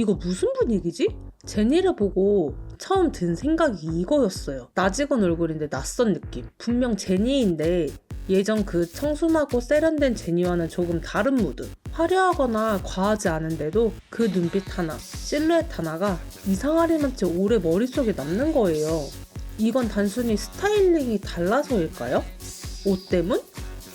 이거 무슨 분위기지? 제니를 보고 처음 든 생각이 이거였어요. 나직원 얼굴인데 낯선 느낌. 분명 제니인데 예전 그 청순하고 세련된 제니와는 조금 다른 무드. 화려하거나 과하지 않은데도 그 눈빛 하나, 실루엣 하나가 이상하리만치 오래 머릿속에 남는 거예요. 이건 단순히 스타일링이 달라서일까요? 옷 때문?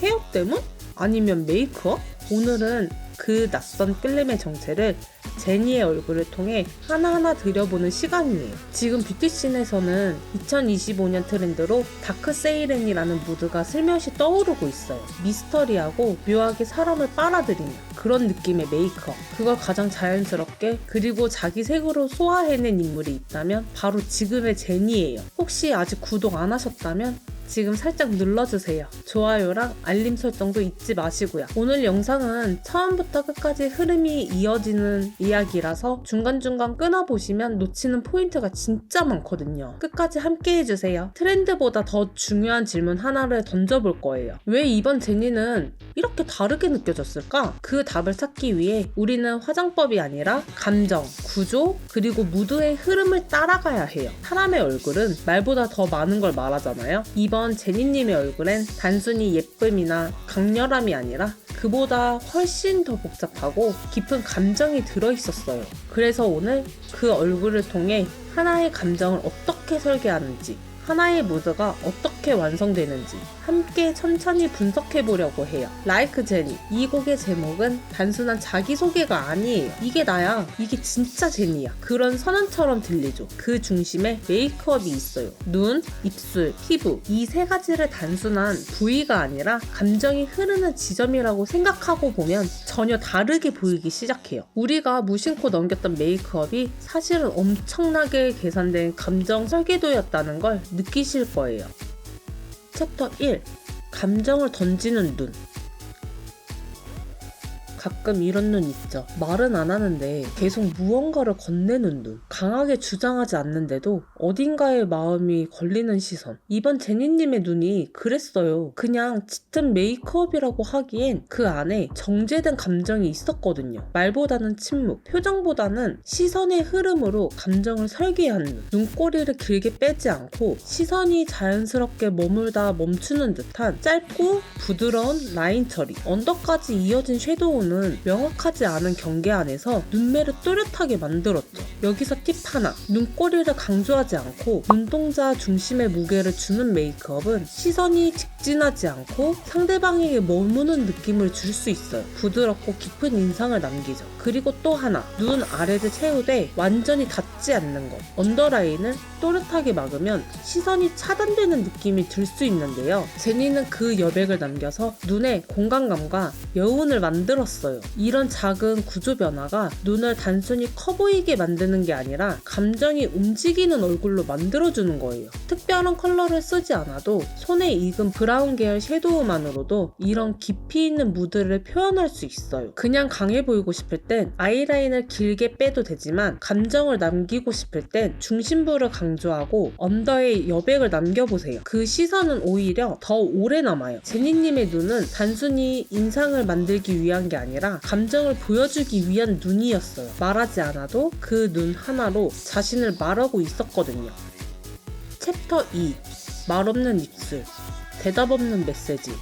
헤어 때문? 아니면 메이크업? 오늘은 그 낯선 끌림의 정체를 제니의 얼굴을 통해 하나하나 들여보는 시간이에요. 지금 뷰티씬에서는 2025년 트렌드로 다크 세이렌이라는 무드가 슬며시 떠오르고 있어요. 미스터리하고 묘하게 사람을 빨아들이는 그런 느낌의 메이크업. 그걸 가장 자연스럽게 그리고 자기 색으로 소화해낸 인물이 있다면 바로 지금의 제니예요. 혹시 아직 구독 안 하셨다면 지금 살짝 눌러주세요. 좋아요랑 알림 설정도 잊지 마시고요. 오늘 영상은 처음부터 끝까지 흐름이 이어지는 이야기라서 중간중간 끊어보시면 놓치는 포인트가 진짜 많거든요. 끝까지 함께 해주세요. 트렌드보다 더 중요한 질문 하나를 던져볼 거예요. 왜 이번 제니는 이렇게 다르게 느껴졌을까? 그 답을 찾기 위해 우리는 화장법이 아니라 감정, 구조, 그리고 무드의 흐름을 따라가야 해요. 사람의 얼굴은 말보다 더 많은 걸 말하잖아요. 이번 제니님의 얼굴엔 단순히 예쁨이나 강렬함이 아니라 그보다 훨씬 더 복잡하고 깊은 감정이 들어있었어요. 그래서 오늘 그 얼굴을 통해 하나의 감정을 어떻게 설계하는지, 하나의 무드가 어떻게 완성되는지 함께 천천히 분석해 보려고 해요. 라이크 제니. 이 곡의 제목은 단순한 자기소개가 아니에요. 이게 나야. 이게 진짜 제니야. 그런 선언처럼 들리죠. 그 중심에 메이크업이 있어요. 눈, 입술, 피부. 이 세 가지를 단순한 부위가 아니라 감정이 흐르는 지점이라고 생각하고 보면 전혀 다르게 보이기 시작해요. 우리가 무심코 넘겼던 메이크업이 사실은 엄청나게 계산된 감정 설계도였다는 걸 느끼실 거예요. 챕터 1 감정을 던지는 눈 가끔 이런 눈 있죠. 말은 안 하는데 계속 무언가를 건네는 눈. 강하게 주장하지 않는데도 어딘가에 마음이 걸리는 시선. 이번 제니님의 눈이 그랬어요. 그냥 짙은 메이크업이라고 하기엔 그 안에 정제된 감정이 있었거든요. 말보다는 침묵, 표정보다는 시선의 흐름으로 감정을 설계하는 눈. 눈꼬리를 길게 빼지 않고 시선이 자연스럽게 머물다 멈추는 듯한 짧고 부드러운 라인 처리. 언더까지 이어진 섀도우는 명확하지 않은 경계 안에서 눈매를 또렷하게 만들었죠. 여기서 팁 하나. 눈꼬리를 강조하지 않고 눈동자 중심의 무게를 주는 메이크업은 시선이 직 진하지 않고 상대방에게 머무는 느낌을 줄 수 있어요. 부드럽고 깊은 인상을 남기죠. 그리고 또 하나. 눈 아래를 채우되 완전히 닿지 않는 것. 언더라인을 또렷하게 막으면 시선이 차단되는 느낌이 들 수 있는데요. 제니는 그 여백을 남겨서 눈에 공간감과 여운을 만들었어요. 이런 작은 구조 변화가 눈을 단순히 커 보이게 만드는 게 아니라 감정이 움직이는 얼굴로 만들어주는 거예요. 특별한 컬러를 쓰지 않아도 손에 익은 브라 운 계열 섀도우만으로도 이런 깊이 있는 무드를 표현할 수 있어요. 그냥 강해 보이고 싶을 땐 아이라인을 길게 빼도 되지만 감정을 남기고 싶을 땐 중심부를 강조하고 언더에 여백을 남겨보세요. 그 시선은 오히려 더 오래 남아요. 제니님의 눈은 단순히 인상을 만들기 위한 게 아니라 감정을 보여주기 위한 눈이었어요. 말하지 않아도 그 눈 하나로 자신을 말하고 있었거든요. 챕터 2 말없는 입술 대답 없는 메시지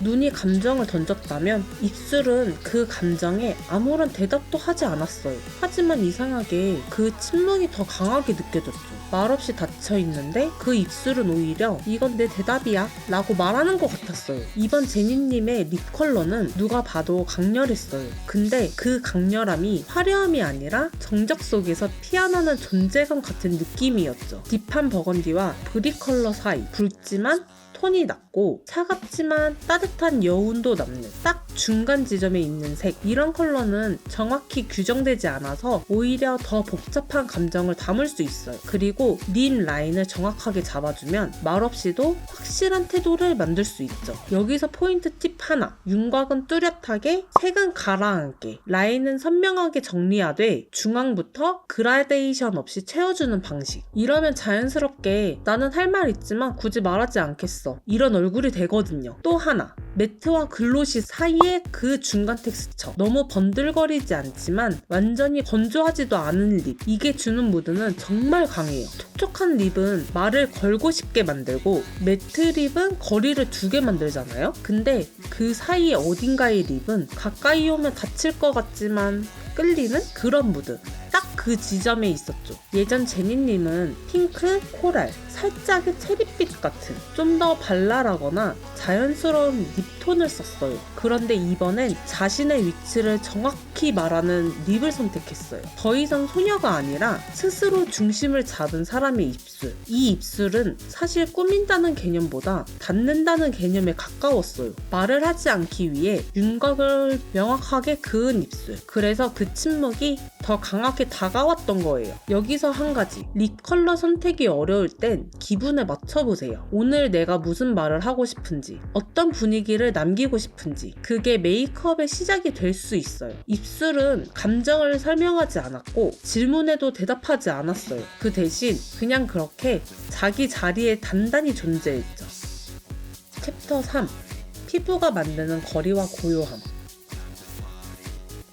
눈이 감정을 던졌다면 입술은 그 감정에 아무런 대답도 하지 않았어요. 하지만 이상하게 그 침묵이 더 강하게 느껴졌죠. 말없이 닫혀 있는데 그 입술은 오히려 이건 내 대답이야 라고 말하는 것 같았어요. 이번 제니님의 립 컬러는 누가 봐도 강렬했어요. 근데 그 강렬함이 화려함이 아니라 정적 속에서 피어나는 존재감 같은 느낌이었죠. 딥한 버건디와 브릭 컬러 사이 붉지만 톤이 낮고 차갑지만 따뜻한 여운도 남는 딱 중간 지점에 있는 색. 이런 컬러는 정확히 규정되지 않아서 오히려 더 복잡한 감정을 담을 수 있어요. 그리고 린 라인을 정확하게 잡아주면 말없이도 확실한 태도를 만들 수 있죠. 여기서 포인트 팁 하나. 윤곽은 뚜렷하게 색은 가라앉게. 라인은 선명하게 정리하되 중앙부터 그라데이션 없이 채워주는 방식. 이러면 자연스럽게 나는 할 말 있지만 굳이 말하지 않겠어. 이런 얼굴 이 되거든요. 또 하나. 매트와 글로시 사이의 그 중간 텍스처. 너무 번들거리지 않지만 완전히 건조하지도 않은 립. 이게 주는 무드는 정말 강해요. 촉촉한 립은 말을 걸고 싶게 만들고 매트 립은 거리를 두게 만들잖아요. 근데 그 사이 어딘가의 립은 가까이 오면 다칠 것 같지만 끌리는 그런 무드. 딱 그 지점에 있었죠. 예전 제니님은 핑크, 코랄, 살짝의 체리빛 같은 좀 더 발랄하거나 자연스러운 립톤을 썼어요. 그런데 이번엔 자신의 위치를 정확히 말하는 립을 선택했어요. 더 이상 소녀가 아니라 스스로 중심을 잡은 사람의 입술. 이 입술은 사실 꾸민다는 개념보다 닫는다는 개념에 가까웠어요. 말을 하지 않기 위해 윤곽을 명확하게 그은 입술. 그래서 그 침묵이 더 강하게 다가왔던 거예요. 여기서 한 가지. 립 컬러 선택이 어려울 땐 기분에 맞춰보세요. 오늘 내가 무슨 말을 하고 싶은지, 어떤 분위기를 남기고 싶은지, 그게 메이크업의 시작이 될 수 있어요. 입술은 감정을 설명하지 않았고, 질문에도 대답하지 않았어요. 그 대신 그냥 그렇게 자기 자리에 단단히 존재했죠. 챕터 3. 피부가 만드는 거리와 고요함.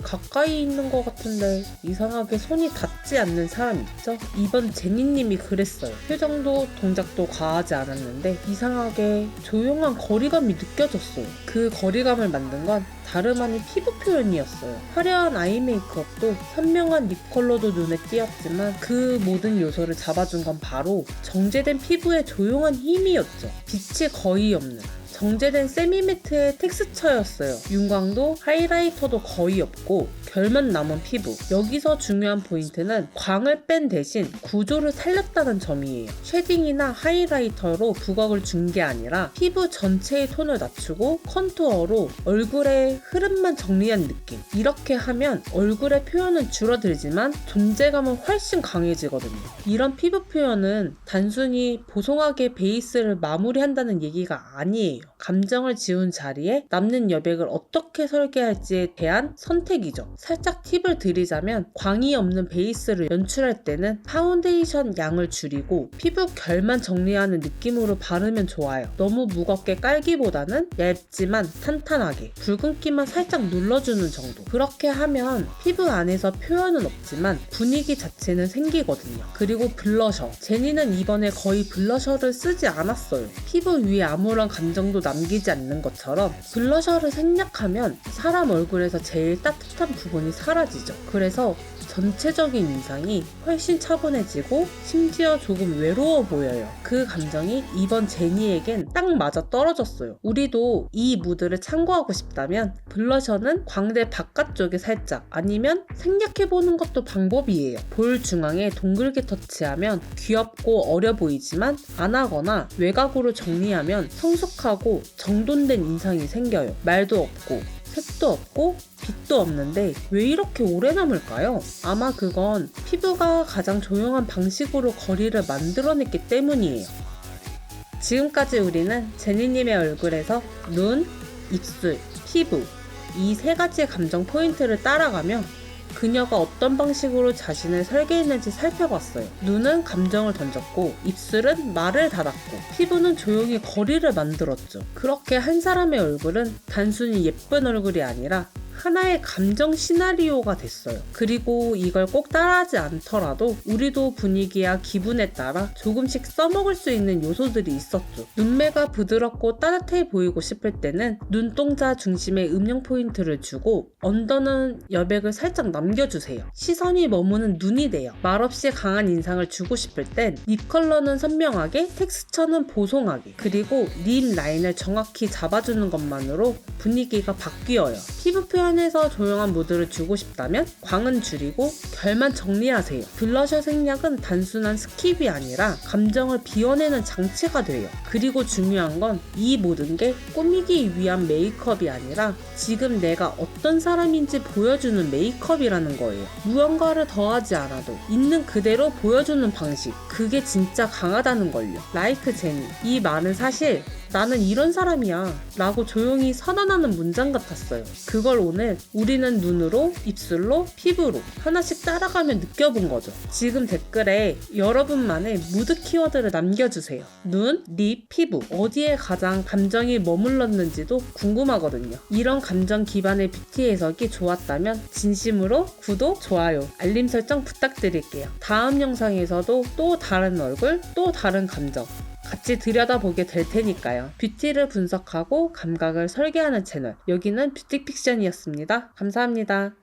가까이 있는 것 같은데 이상하게 손이 닿 지 않는 사람 있죠? 이번 제니님이 그랬어요. 표정도 동작도 과하지 않았는데 이상하게 조용한 거리감이 느껴졌어요. 그 거리감을 만든 건 다름 아닌 피부 표현이었어요. 화려한 아이 메이크업도 선명한 립 컬러도 눈에 띄었지만 그 모든 요소를 잡아준 건 바로 정제된 피부의 조용한 힘이었죠. 빛이 거의 없는 정제된 세미매트의 텍스처였어요. 윤광도 하이라이터도 거의 없고 결만 남은 피부. 여기서 중요한 포인트는 광을 뺀 대신 구조를 살렸다는 점이에요. 쉐딩이나 하이라이터로 부각을 준 게 아니라 피부 전체의 톤을 낮추고 컨투어로 얼굴의 흐름만 정리한 느낌. 이렇게 하면 얼굴의 표현은 줄어들지만 존재감은 훨씬 강해지거든요. 이런 피부 표현은 단순히 보송하게 베이스를 마무리한다는 얘기가 아니에요. 감정을 지운 자리에 남는 여백을 어떻게 설계할지에 대한 선택이죠. 살짝 팁을 드리자면 광이 없는 베이스를 연출할 때는 파운데이션 양을 줄이고 피부 결만 정리하는 느낌으로 바르면 좋아요. 너무 무겁게 깔기보다는 얇지만 탄탄하게 붉은기만 살짝 눌러주는 정도. 그렇게 하면 피부 안에서 표현은 없지만 분위기 자체는 생기거든요. 그리고 블러셔. 제니는 이번에 거의 블러셔를 쓰지 않았어요. 피부 위에 아무런 감정도 남기지 않는 것처럼 블러셔를 생략하면 사람 얼굴에서 제일 따뜻한 부분이 사라지죠. 그래서 전체적인 인상이 훨씬 차분해지고 심지어 조금 외로워 보여요. 그 감정이 이번 제니에겐 딱 맞아 떨어졌어요. 우리도 이 무드를 참고하고 싶다면 블러셔는 광대 바깥쪽에 살짝 아니면 생략해보는 것도 방법이에요. 볼 중앙에 동글게 터치하면 귀엽고 어려 보이지만 안 하거나 외곽으로 정리하면 성숙하고 정돈된 인상이 생겨요. 말도 없고 색도 없고 빛도 없는데 왜 이렇게 오래 남을까요? 아마 그건 피부가 가장 조용한 방식으로 거리를 만들어냈기 때문이에요. 지금까지 우리는 제니님의 얼굴에서 눈, 입술, 피부 이 세 가지 감정 포인트를 따라가며 그녀가 어떤 방식으로 자신을 설계했는지 살펴봤어요. 눈은 감정을 던졌고, 입술은 말을 닫았고, 피부는 조용히 거리를 만들었죠. 그렇게 한 사람의 얼굴은 단순히 예쁜 얼굴이 아니라 하나의 감정 시나리오가 됐어요. 그리고 이걸 꼭 따라하지 않더라도 우리도 분위기와 기분에 따라 조금씩 써먹을 수 있는 요소들이 있었죠. 눈매가 부드럽고 따뜻해 보이고 싶을 때는 눈동자 중심에 음영 포인트를 주고 언더는 여백을 살짝 남겨주세요. 시선이 머무는 눈이 돼요. 말없이 강한 인상을 주고 싶을 땐 립 컬러는 선명하게, 텍스처는 보송하게, 그리고 립 라인을 정확히 잡아주는 것만으로 분위기가 바뀌어요. 피부 표현 에서 조용한 무드를 주고 싶다면 광은 줄이고 결만 정리하세요. 블러셔 생략은 단순한 스킵이 아니라 감정을 비워내는 장치가 돼요. 그리고 중요한 건 이 모든 게 꾸미기 위한 메이크업이 아니라 지금 내가 어떤 사람인지 보여주는 메이크업이라는 거예요. 무언가를 더하지 않아도 있는 그대로 보여주는 방식. 그게 진짜 강하다는 걸요. 라이크 제니. 이 말은 사실 나는 이런 사람이야 라고 조용히 선언하는 문장 같았어요. 그걸 오늘 우리는 눈으로, 입술로, 피부로 하나씩 따라가며 느껴본 거죠. 지금 댓글에 여러분만의 무드 키워드를 남겨주세요. 눈, 립, 피부 어디에 가장 감정이 머물렀는지도 궁금하거든요. 이런 감정 기반의 뷰티 해석이 좋았다면 진심으로 구독, 좋아요, 알림 설정 부탁드릴게요. 다음 영상에서도 또 다른 얼굴, 또 다른 감정 같이 들여다보게 될 테니까요. 뷰티를 분석하고 감각을 설계하는 채널. 여기는 뷰티 픽션이었습니다. 감사합니다.